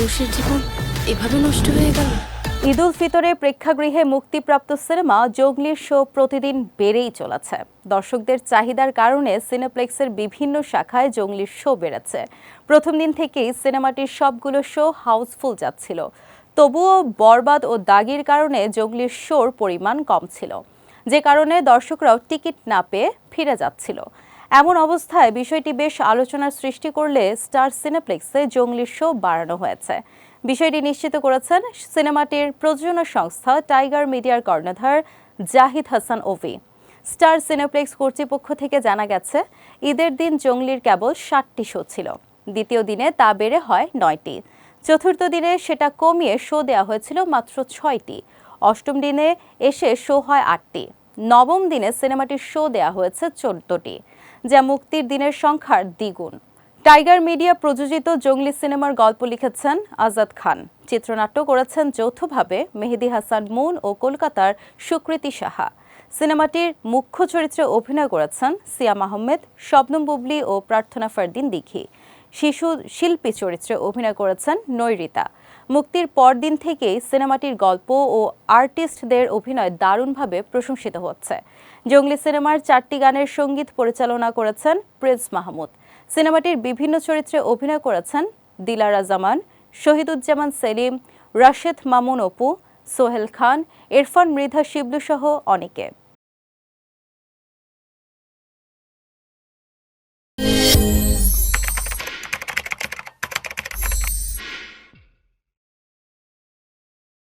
মানুষের জীবন এভাবে নষ্ট হয়ে গেল? ঈদ উল ফিতরে প্রেক্ষাগৃহে মুক্তিপ্রাপ্ত সিনেমা জঙ্গলির শো প্রতিদিন বেড়েই চলেছে। দর্শকদের চাহিদার কারণে সিনেপ্লেক্সের বিভিন্ন শাখায় জঙ্গলির শো বেড়েছে। প্রথম দিন থেকেই সিনেমাটির সবগুলো শো হাউসফুল যাচ্ছিল। তবুও বরবাদ ও দাগির কারণে জঙ্গলির শোর পরিমাণ কম ছিল। যে কারণে দর্শকরাও টিকিট না পেয়ে ফিরে যাচ্ছিল। এমন অবস্থায় বিষয়টি বেশ আলোচনার সৃষ্টি করলে স্টার সিনেপ্লেক্সে জঙ্গলির শো বাড়ানো হয়েছে। বিষয়টি নিশ্চিত করেছেন সিনেমাটির প্রযোজনা সংস্থা টাইগার মিডিয়ার কর্ণধার জাহিদ হাসান ওভি। স্টার সিনেপ্লেক্স কর্তৃপক্ষ থেকে জানা গেছে, ঈদের দিন জঙ্গলির কেবল ষাটটি শো ছিল। দ্বিতীয় দিনে তা বেড়ে হয় নয়টি। চতুর্থ দিনে সেটা কমিয়ে শো দেওয়া হয়েছিল মাত্র ছয়টি। অষ্টম দিনে এসে শো হয় আটটি। নবম দিনে সিনেমাটির শো দেওয়া হয়েছে চোদ্দটি, যা মুক্তির দিনের সংখ্যার দ্বিগুণ। টাইগার মিডিয়া প্রযোজিত জঙ্গলি সিনেমার গল্প লিখেছেন আজাদ খান। চিত্রনাট্য করেছেন যৌথভাবে মেহেদি হাসান মুন ও কলকাতার সুকৃতি সাহা। সিনেমাটির মুখ্য চরিত্রে অভিনয় করেছেন সিয়াম আহমেদ, শবনম বুবলি ও প্রার্থনা ফারদিন দিঘি। শিশু শিল্পী চরিত্রে অভিনয় করেছেন নৈরিতা। মুক্তির পরদিন থেকেই সিনেমাটির গল্প ও আর্টিস্টদের অভিনয় দারুণভাবে প্রশংসিত হচ্ছে। জঙ্গলি সিনেমার চারটি গানের সংগীত পরিচালনা করেছেন প্রিন্স মাহমুদ। সিনেমাটির বিভিন্ন চরিত্রে অভিনয় করেছেন দিলারা জামান, শহীদুজ্জামান সেলিম, রাশেদ মামুন অপু, সোহেল খান, ইরফান মৃধা শিবলু সহ অনেকে।